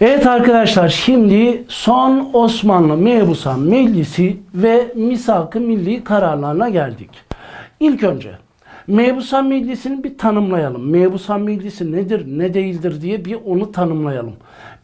Evet arkadaşlar şimdi son Osmanlı Mebusan Meclisi ve Misak-ı Milli kararlarına geldik. İlk önce Mebusan Meclisi'ni bir tanımlayalım. Mebusan Meclisi nedir, ne değildir diye bir onu tanımlayalım.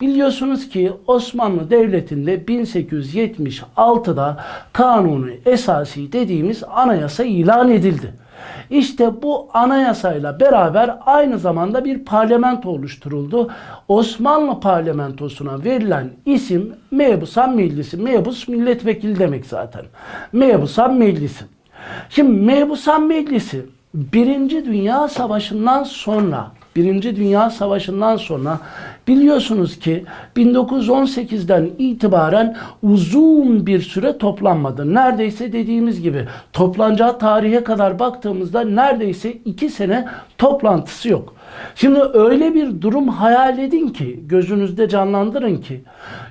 Biliyorsunuz ki Osmanlı Devleti'nde 1876'da Kanunu Esasi dediğimiz anayasa ilan edildi. İşte bu anayasayla beraber aynı zamanda bir parlamento oluşturuldu. Osmanlı parlamentosuna verilen isim Mebusan Meclisi. Mebus milletvekili demek zaten. Mebusan Meclisi. Şimdi Mebusan Meclisi Birinci Dünya Savaşı'ndan sonra Birinci Dünya Savaşı'ndan sonra biliyorsunuz ki 1918'den itibaren uzun bir süre toplanmadı. Neredeyse dediğimiz gibi toplanacağı tarihe kadar baktığımızda neredeyse iki sene toplantısı yok. Şimdi öyle bir durum hayal edin ki gözünüzde canlandırın ki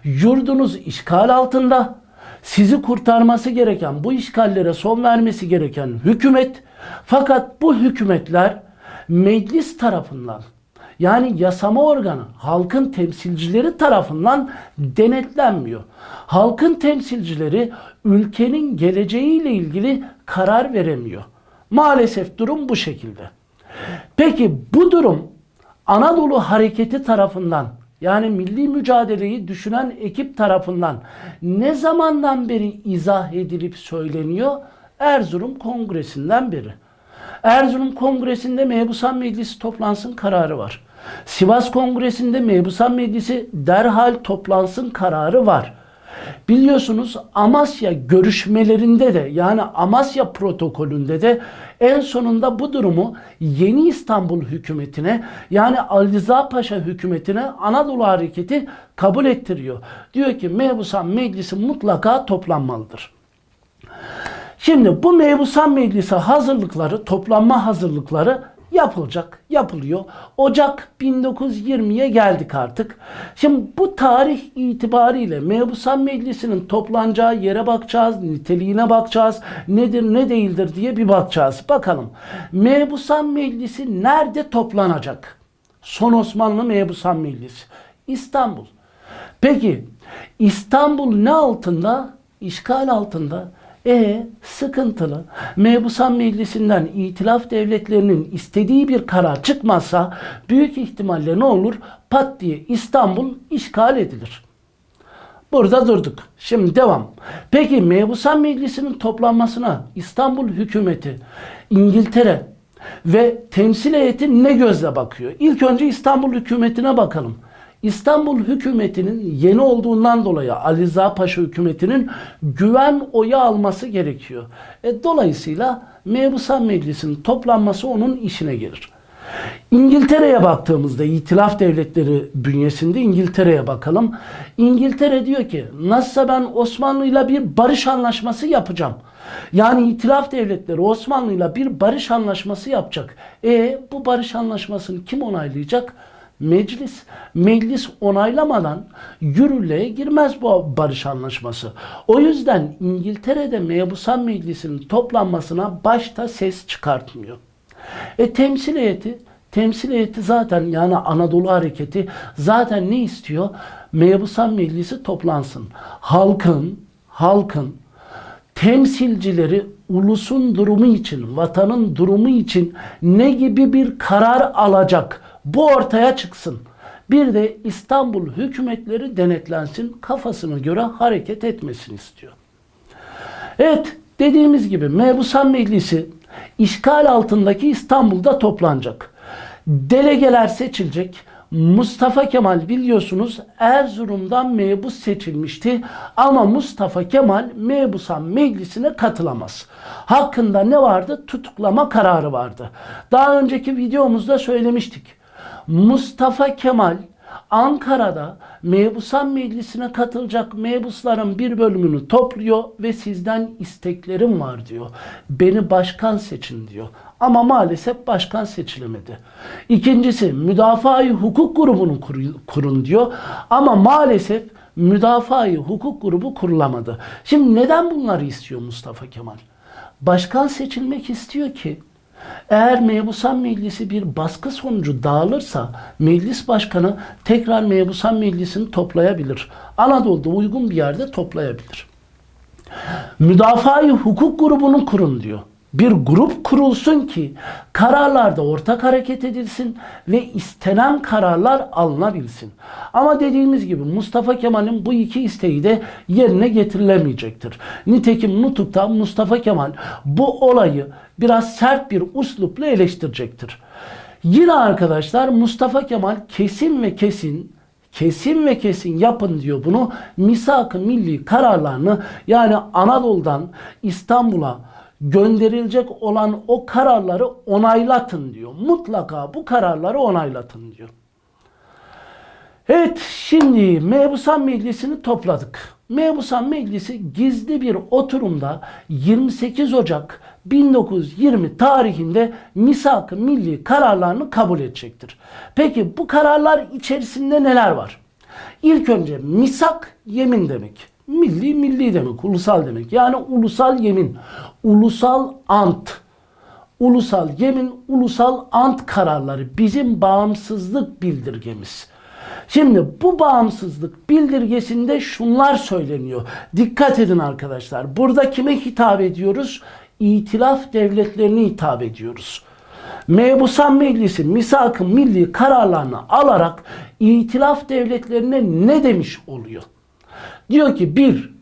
yurdunuz işgal altında sizi kurtarması gereken bu işgallere son vermesi gereken hükümet fakat bu hükümetler meclis tarafından yani yasama organı halkın temsilcileri tarafından denetlenmiyor. Halkın temsilcileri ülkenin geleceğiyle ilgili karar veremiyor. Maalesef durum bu şekilde. Peki bu durum Anadolu Hareketi tarafından yani milli mücadeleyi düşünen ekip tarafından ne zamandan beri izah edilip söyleniyor? Erzurum Kongresi'nden beri. Erzurum Kongresi'nde Mebusan Meclisi toplansın kararı var. Sivas Kongresi'nde Mebusan Meclisi derhal toplansın kararı var. Biliyorsunuz Amasya görüşmelerinde de yani Amasya protokolünde de en sonunda bu durumu Yeni İstanbul hükümetine yani Ali Paşa hükümetine Anadolu Hareketi kabul ettiriyor. Diyor ki Mebusan Meclisi mutlaka toplanmalıdır. Şimdi bu Mebusan Meclisi hazırlıkları, toplanma hazırlıkları yapılacak, yapılıyor. Ocak 1920'ye geldik artık. Şimdi bu tarih itibariyle Mebusan Meclisi'nin toplanacağı yere bakacağız, niteliğine bakacağız, nedir ne değildir diye bir bakacağız. Bakalım Mebusan Meclisi nerede toplanacak? Son Osmanlı Mebusan Meclisi. İstanbul. Peki İstanbul ne altında? İşgal altında. E sıkıntılı. Mebusan Meclisi'nden itilaf devletlerinin istediği bir karar çıkmazsa büyük ihtimalle ne olur? Pat diye İstanbul işgal edilir. Burada durduk. Şimdi devam. Peki Mebusan Meclisi'nin toplanmasına İstanbul hükümeti, İngiltere ve temsil heyeti ne gözle bakıyor? İlk önce İstanbul hükümetine bakalım. İstanbul hükümetinin yeni olduğundan dolayı Ali Rıza Paşa hükümetinin güven oyu alması gerekiyor. E, dolayısıyla Mebusan Meclisi'nin toplanması onun işine gelir. İngiltere'ye baktığımızda itilaf devletleri bünyesinde İngiltere'ye bakalım. İngiltere diyor ki nasılsa ben Osmanlı'yla bir barış anlaşması yapacağım. Yani itilaf devletleri Osmanlı'yla bir barış anlaşması yapacak. E bu barış anlaşmasını kim onaylayacak? Meclis. Meclis onaylamadan yürürlüğe girmez bu barış anlaşması. O yüzden İngiltere'de Mebusan Meclisi'nin toplanmasına başta ses çıkartmıyor. E temsil heyeti Temsil heyeti zaten yani Anadolu Hareketi zaten ne istiyor? Mebusan Meclisi toplansın. Halkın, halkın temsilcileri ulusun durumu için, vatanın durumu için ne gibi bir karar alacak? Bu ortaya çıksın. Bir de İstanbul hükümetleri denetlensin, kafasına göre hareket etmesin istiyor. Evet, dediğimiz gibi Mebusan Meclisi işgal altındaki İstanbul'da toplanacak. Delegeler seçilecek. Mustafa Kemal biliyorsunuz Erzurum'dan mebus seçilmişti ama Mustafa Kemal mebusan meclisine katılamaz. Hakkında ne vardı? Tutuklama kararı vardı. Daha önceki videomuzda söylemiştik. Mustafa Kemal Ankara'da mebusan meclisine katılacak mebusların bir bölümünü topluyor ve sizden isteklerim var diyor. Beni başkan seçin diyor. Ama maalesef başkan seçilemedi. İkincisi müdafaa hukuk grubunu kurun diyor. Ama maalesef müdafaa hukuk grubu kurulamadı. Şimdi neden bunları istiyor Mustafa Kemal? Başkan seçilmek istiyor ki Eğer mebusan meclisi bir baskı sonucu dağılırsa meclis başkanı tekrar mebusan meclisini toplayabilir. Anadolu'da uygun bir yerde toplayabilir. Müdafaa-i hukuk grubunu kurun diyor. Bir grup kurulsun ki kararlarda ortak hareket edilsin ve istenen kararlar alınabilsin. Ama dediğimiz gibi Mustafa Kemal'in bu iki isteği de yerine getirilemeyecektir. Nitekim Nutuk'ta Mustafa Kemal bu olayı biraz sert bir uslupla eleştirecektir. Yine arkadaşlar Mustafa Kemal kesin ve kesin kesin ve kesin yapın diyor bunu. Misak-ı milli kararlarını yani Anadolu'dan İstanbul'a gönderilecek olan o kararları onaylatın diyor. Mutlaka bu kararları onaylatın diyor. Evet şimdi Mebusan Meclisi'ni topladık. Mebusan Meclisi gizli bir oturumda 28 Ocak 1920 tarihinde misak-ı milli kararlarını kabul edecektir. Peki bu kararlar içerisinde neler var? İlk önce misak yemin demek. Milli milli demek, ulusal demek. Yani ulusal yemin, ulusal ant. Ulusal yemin, ulusal ant kararları bizim bağımsızlık bildirgemiz. Şimdi bu bağımsızlık bildirgesinde şunlar söyleniyor. Dikkat edin arkadaşlar. Burada kime hitap ediyoruz? İtilaf devletlerine hitap ediyoruz. Mebusan Meclisi misak-ı milli kararlarını alarak itilaf devletlerine ne demiş oluyor? Diyor ki bir,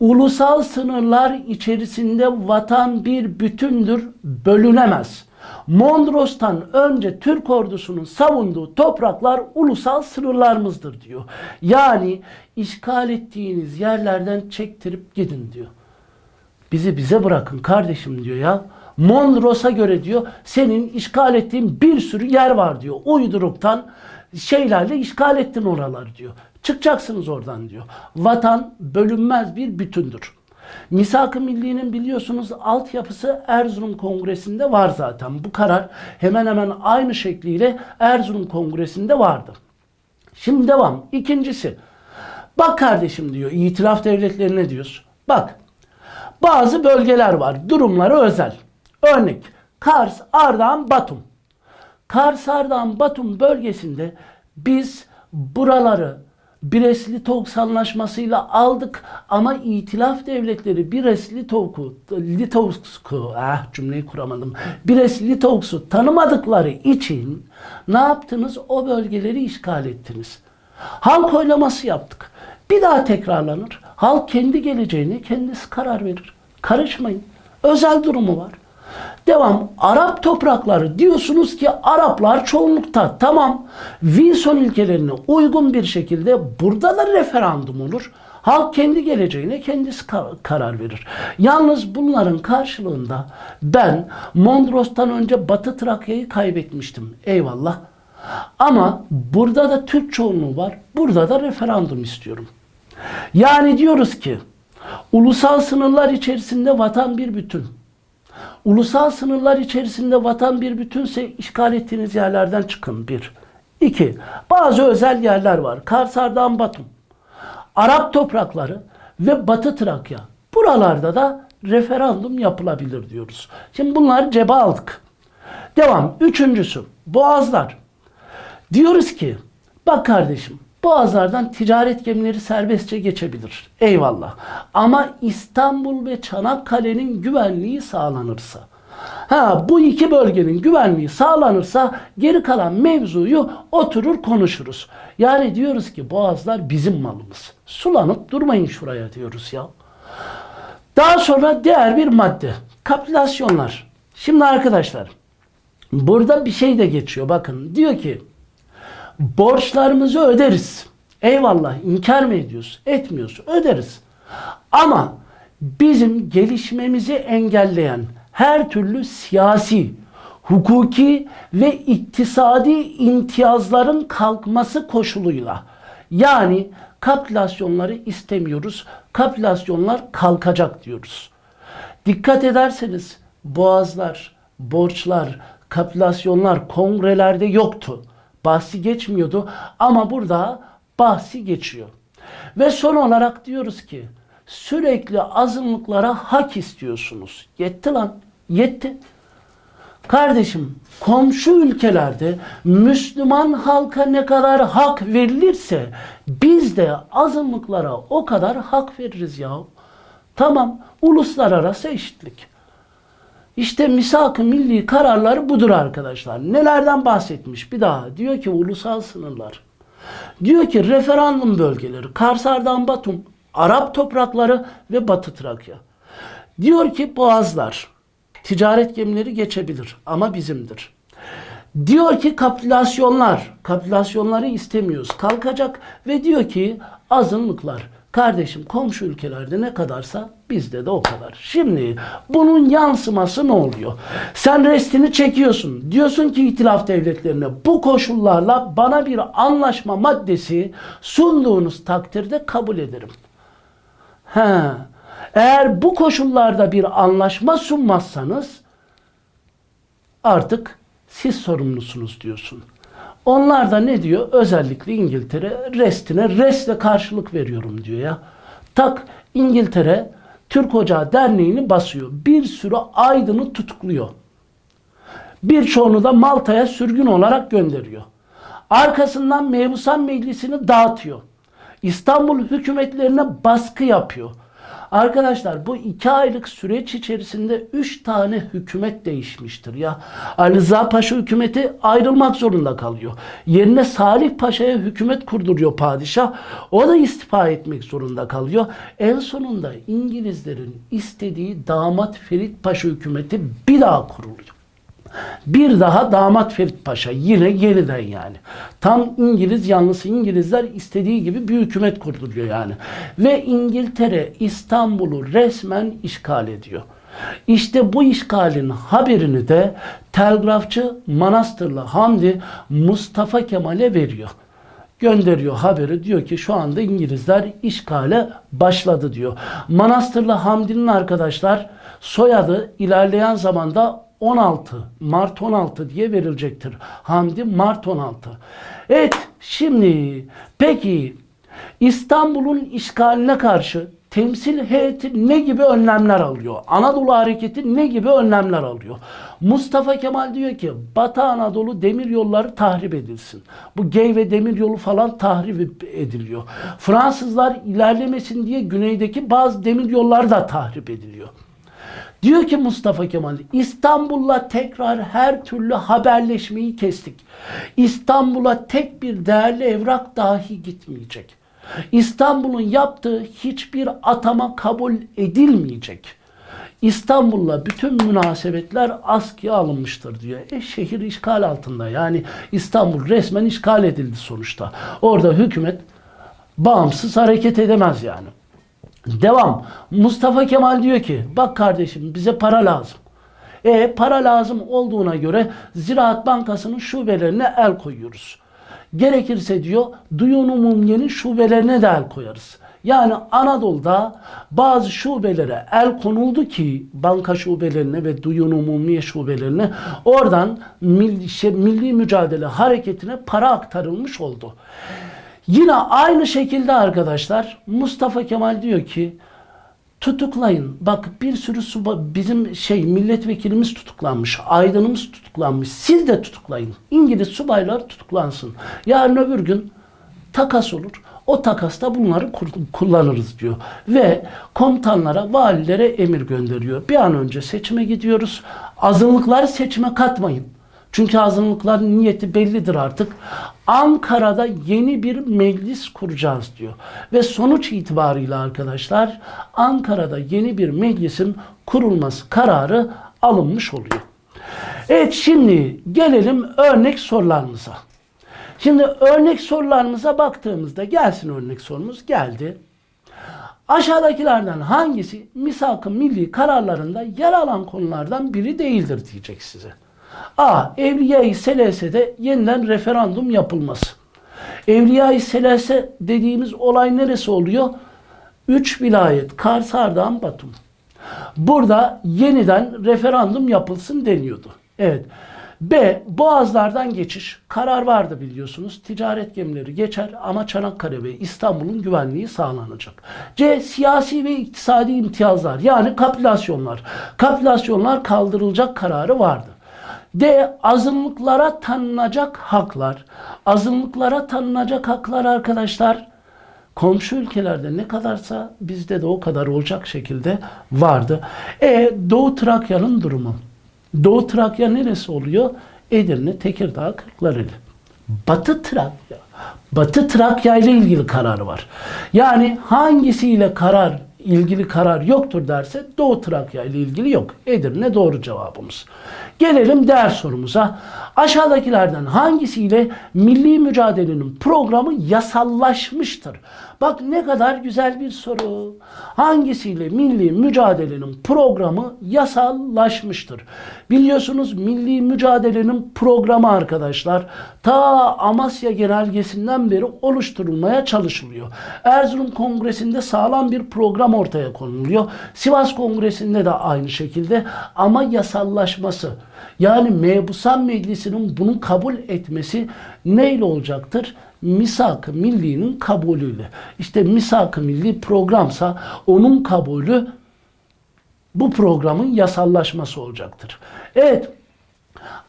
ulusal sınırlar içerisinde vatan bir bütündür, bölünemez. Mondros'tan önce Türk ordusunun savunduğu topraklar ulusal sınırlarımızdır diyor. Yani işgal ettiğiniz yerlerden çektirip gidin diyor. Bizi bize bırakın kardeşim diyor ya. Mondros'a göre diyor senin işgal ettiğin bir sürü yer var diyor. Uyduruktan şeylerle işgal ettin oralar diyor. Çıkacaksınız oradan diyor. Vatan bölünmez bir bütündür. Misak-ı Milli'nin biliyorsunuz altyapısı Erzurum Kongresi'nde var zaten. Bu karar hemen hemen aynı şekliyle Erzurum Kongresi'nde vardı. Şimdi devam. İkincisi. Bak kardeşim diyor itilaf devletlerine diyoruz. Bak bazı bölgeler var. Durumları özel. Örnek Kars, Ardahan, Batum. Kars, Ardahan, Batum bölgesinde biz buraları Brest-Litovsk anlaşmasıyla aldık ama itilaf devletleri Brest-Litovsk'u Litovsk'u ah cümleyi kuramadım. Brest-Litovsk'u tanımadıkları için ne yaptınız? O bölgeleri işgal ettiniz. Halk oylaması yaptık. Bir daha tekrarlanır. Halk kendi geleceğine kendisi karar verir. Karışmayın. Özel durumu var. Devam. Arap toprakları diyorsunuz ki Araplar çoğunlukta. Tamam. Wilson ilkelerine uygun bir şekilde burada da referandum olur. Halk kendi geleceğine kendisi karar verir. Yalnız bunların karşılığında ben Mondros'tan önce Batı Trakya'yı kaybetmiştim. Eyvallah. Ama burada da Türk çoğunluğu var. Burada da referandum istiyorum. Yani diyoruz ki ulusal sınırlar içerisinde vatan bir bütün. Ulusal sınırlar içerisinde vatan bir bütünse işgal ettiğiniz yerlerden çıkın. Bir. İki. Bazı özel yerler var. Karsar'dan Batum. Arap toprakları ve Batı Trakya. Buralarda da referandum yapılabilir diyoruz. Şimdi bunları cebe aldık. Devam. Üçüncüsü. Boğazlar. Diyoruz ki bak kardeşim Boğazlardan ticaret gemileri serbestçe geçebilir. Eyvallah. Ama İstanbul ve Çanakkale'nin güvenliği sağlanırsa. Ha bu iki bölgenin güvenliği sağlanırsa geri kalan mevzuyu oturur konuşuruz. Yani diyoruz ki boğazlar bizim malımız. Sulanıp durmayın şuraya diyoruz ya. Daha sonra diğer bir madde. Kapitülasyonlar. Şimdi arkadaşlar burada bir şey de geçiyor. Bakın diyor ki borçlarımızı öderiz. Eyvallah inkar mı ediyoruz? Etmiyoruz. Öderiz. Ama bizim gelişmemizi engelleyen her türlü siyasi, hukuki ve iktisadi imtiyazların kalkması koşuluyla yani kapitülasyonları istemiyoruz. Kapitülasyonlar kalkacak diyoruz. Dikkat ederseniz boğazlar, borçlar, kapitülasyonlar kongrelerde yoktu bahsi geçmiyordu ama burada bahsi geçiyor. Ve son olarak diyoruz ki sürekli azınlıklara hak istiyorsunuz. Yetti lan. Yetti. Kardeşim komşu ülkelerde Müslüman halka ne kadar hak verilirse biz de azınlıklara o kadar hak veririz ya. Tamam uluslararası eşitlik. İşte misak-ı milli kararları budur arkadaşlar. Nelerden bahsetmiş bir daha. Diyor ki ulusal sınırlar. Diyor ki referandum bölgeleri Karsar'dan Batum, Arap toprakları ve Batı Trakya. Diyor ki boğazlar, ticaret gemileri geçebilir ama bizimdir. Diyor ki kapitülasyonlar, kapitülasyonları istemiyoruz kalkacak ve diyor ki azınlıklar, kardeşim komşu ülkelerde ne kadarsa bizde de o kadar. Şimdi bunun yansıması ne oluyor? Sen restini çekiyorsun. Diyorsun ki itilaf devletlerine bu koşullarla bana bir anlaşma maddesi sunduğunuz takdirde kabul ederim. He. Eğer bu koşullarda bir anlaşma sunmazsanız artık siz sorumlusunuz diyorsun. Onlar da ne diyor? Özellikle İngiltere restine restle karşılık veriyorum diyor ya. Tak İngiltere Türk Ocağı Derneği'ni basıyor. Bir sürü aydını tutukluyor. Birçoğunu da Malta'ya sürgün olarak gönderiyor. Arkasından Mebusan Meclisi'ni dağıtıyor. İstanbul hükümetlerine baskı yapıyor. Arkadaşlar bu iki aylık süreç içerisinde üç tane hükümet değişmiştir ya. Ali Rıza Paşa hükümeti ayrılmak zorunda kalıyor. Yerine Salih Paşa'ya hükümet kurduruyor padişah. O da istifa etmek zorunda kalıyor. En sonunda İngilizlerin istediği damat Ferit Paşa hükümeti bir daha kuruluyor. Bir daha damat Ferit Paşa yine yeniden yani. Tam İngiliz yanlısı İngilizler istediği gibi bir hükümet kurduruyor yani. Ve İngiltere İstanbul'u resmen işgal ediyor. İşte bu işgalin haberini de telgrafçı Manastırlı Hamdi Mustafa Kemal'e veriyor gönderiyor haberi diyor ki şu anda İngilizler işgale başladı diyor. Manastırlı Hamdi'nin arkadaşlar soyadı ilerleyen zamanda 16 Mart 16 diye verilecektir. Hamdi Mart 16. Evet şimdi peki İstanbul'un işgaline karşı temsil heyeti ne gibi önlemler alıyor? Anadolu hareketi ne gibi önlemler alıyor? Mustafa Kemal diyor ki Batı Anadolu demir yolları tahrip edilsin. Bu Gey ve demir yolu falan tahrip ediliyor. Fransızlar ilerlemesin diye güneydeki bazı demir yolları da tahrip ediliyor. Diyor ki Mustafa Kemal İstanbul'la tekrar her türlü haberleşmeyi kestik. İstanbul'a tek bir değerli evrak dahi gitmeyecek. İstanbul'un yaptığı hiçbir atama kabul edilmeyecek. İstanbul'la bütün münasebetler askıya alınmıştır diyor. E şehir işgal altında. Yani İstanbul resmen işgal edildi sonuçta. Orada hükümet bağımsız hareket edemez yani. Devam. Mustafa Kemal diyor ki bak kardeşim bize para lazım. E para lazım olduğuna göre Ziraat Bankası'nın şubelerine el koyuyoruz. Gerekirse diyor Duyun Umumiye'nin şubelerine de el koyarız. Yani Anadolu'da bazı şubelere el konuldu ki banka şubelerine ve Duyun Umumiye şubelerine oradan milli, şey, milli mücadele hareketine para aktarılmış oldu. Yine aynı şekilde arkadaşlar Mustafa Kemal diyor ki tutuklayın. Bak bir sürü suba bizim şey milletvekilimiz tutuklanmış, aydınımız tutuklanmış. Siz de tutuklayın. İngiliz subaylar tutuklansın. Yarın öbür gün takas olur. O takasta bunları kullanırız diyor. Ve komutanlara, valilere emir gönderiyor. Bir an önce seçime gidiyoruz. Azınlıkları seçime katmayın. Çünkü azınlıkların niyeti bellidir artık. Ankara'da yeni bir meclis kuracağız diyor. Ve sonuç itibariyle arkadaşlar Ankara'da yeni bir meclisin kurulması kararı alınmış oluyor. Evet şimdi gelelim örnek sorularımıza. Şimdi örnek sorularımıza baktığımızda gelsin örnek sorumuz geldi. Aşağıdakilerden hangisi misak-ı milli kararlarında yer alan konulardan biri değildir diyecek size. A. Evliya-i Selese'de yeniden referandum yapılması. Evliya-i Selese dediğimiz olay neresi oluyor? Üç vilayet Kars, Ardahan, Batum. Burada yeniden referandum yapılsın deniyordu. Evet. B. Boğazlardan geçiş. Karar vardı biliyorsunuz. Ticaret gemileri geçer ama Çanakkale ve İstanbul'un güvenliği sağlanacak. C. Siyasi ve iktisadi imtiyazlar yani kapitülasyonlar. Kapitülasyonlar kaldırılacak kararı vardı. D. Azınlıklara tanınacak haklar. Azınlıklara tanınacak haklar arkadaşlar komşu ülkelerde ne kadarsa bizde de o kadar olacak şekilde vardı. E Doğu Trakya'nın durumu. Doğu Trakya neresi oluyor? Edirne, Tekirdağ, Kırklareli. Batı Trakya. Batı Trakya ile ilgili karar var. Yani hangisiyle karar ilgili karar yoktur derse Doğu Trakya ile ilgili yok. Edirne doğru cevabımız. Gelelim diğer sorumuza. Aşağıdakilerden hangisiyle milli mücadelenin programı yasallaşmıştır? Bak ne kadar güzel bir soru. Hangisiyle milli mücadelenin programı yasallaşmıştır? Biliyorsunuz milli mücadelenin programı arkadaşlar ta Amasya Genelgesi'nden beri oluşturulmaya çalışılıyor. Erzurum Kongresi'nde sağlam bir program ortaya konuluyor. Sivas Kongresi'nde de aynı şekilde ama yasallaşması yani Mebusan Meclisi'nin bunu kabul etmesi neyle olacaktır? Misak-ı Milli'nin kabulüyle. İşte Misak-ı Milli programsa onun kabulü bu programın yasallaşması olacaktır. Evet.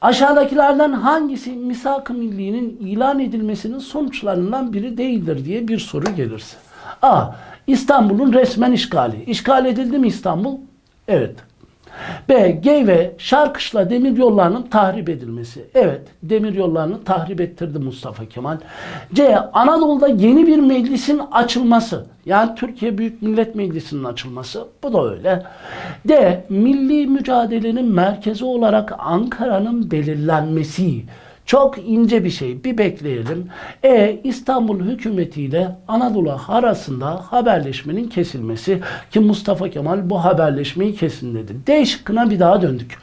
Aşağıdakilerden hangisi Misak-ı Milli'nin ilan edilmesinin sonuçlarından biri değildir diye bir soru gelirse. A. İstanbul'un resmen işgali. İşgal edildi mi İstanbul? Evet. B. Gey ve Şarkışla demir yollarının tahrip edilmesi. Evet, demir yollarını tahrip ettirdi Mustafa Kemal. C. Anadolu'da yeni bir meclisin açılması. Yani Türkiye Büyük Millet Meclisi'nin açılması. Bu da öyle. D. Milli mücadelenin merkezi olarak Ankara'nın belirlenmesi. Çok ince bir şey. Bir bekleyelim. E İstanbul hükümetiyle Anadolu arasında haberleşmenin kesilmesi ki Mustafa Kemal bu haberleşmeyi kesin dedi. D şıkkına bir daha döndük.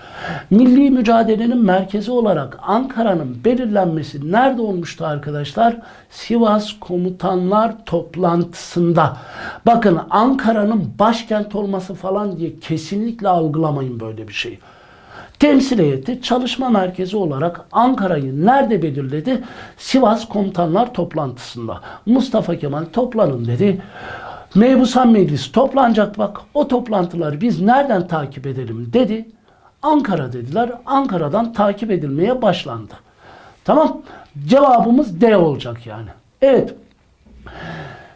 Milli mücadelenin merkezi olarak Ankara'nın belirlenmesi nerede olmuştu arkadaşlar? Sivas Komutanlar Toplantısında. Bakın Ankara'nın başkent olması falan diye kesinlikle algılamayın böyle bir şeyi. Temsil heyeti çalışma merkezi olarak Ankara'yı nerede belirledi? Sivas Komutanlar Toplantısında. Mustafa Kemal toplanın dedi. Mebusan Meclisi toplanacak bak o toplantıları biz nereden takip edelim dedi. Ankara dediler. Ankara'dan takip edilmeye başlandı. Tamam. Cevabımız D olacak yani. Evet.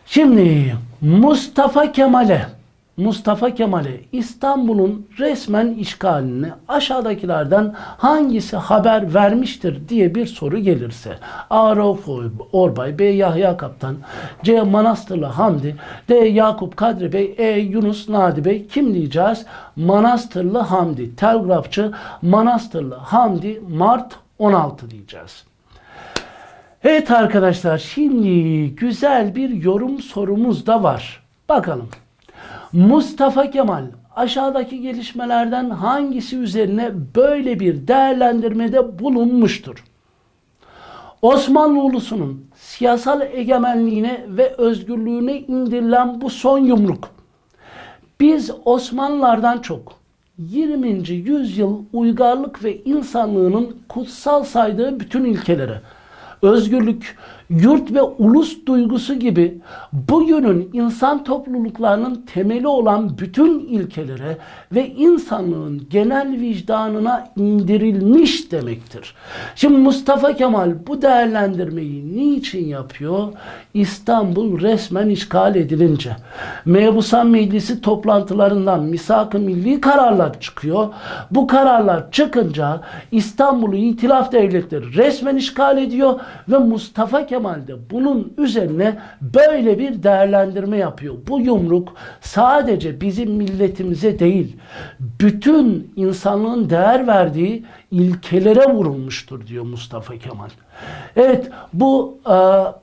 Şimdi Mustafa Kemal'e Mustafa Kemal'e İstanbul'un resmen işgalini aşağıdakilerden hangisi haber vermiştir diye bir soru gelirse A. Rauf Orbay, B. Yahya Kaptan, C. Manastırlı Hamdi, D. Yakup Kadri Bey, E. Yunus Nadi Bey kim diyeceğiz? Manastırlı Hamdi, telgrafçı Manastırlı Hamdi Mart 16 diyeceğiz. Evet arkadaşlar şimdi güzel bir yorum sorumuz da var. Bakalım. Mustafa Kemal aşağıdaki gelişmelerden hangisi üzerine böyle bir değerlendirmede bulunmuştur? Osmanlı ulusunun siyasal egemenliğine ve özgürlüğüne indirilen bu son yumruk. Biz Osmanlılardan çok 20. yüzyıl uygarlık ve insanlığının kutsal saydığı bütün ilkelere özgürlük, yurt ve ulus duygusu gibi bugünün insan topluluklarının temeli olan bütün ilkelere ve insanlığın genel vicdanına indirilmiş demektir. Şimdi Mustafa Kemal bu değerlendirmeyi niçin yapıyor? İstanbul resmen işgal edilince. Mebusan Meclisi toplantılarından misak-ı milli kararlar çıkıyor. Bu kararlar çıkınca İstanbul'u itilaf devletleri resmen işgal ediyor ve Mustafa Kemal de bunun üzerine böyle bir değerlendirme yapıyor. Bu yumruk sadece bizim milletimize değil, bütün insanlığın değer verdiği ilkelere vurulmuştur diyor Mustafa Kemal. Evet bu e,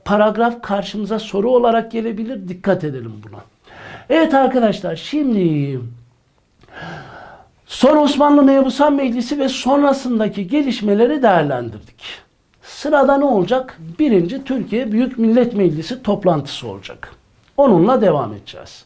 paragraf karşımıza soru olarak gelebilir. Dikkat edelim buna. Evet arkadaşlar şimdi Son Osmanlı Mebusan Meclisi ve sonrasındaki gelişmeleri değerlendirdik. Sırada ne olacak? Birinci Türkiye Büyük Millet Meclisi toplantısı olacak. Onunla devam edeceğiz.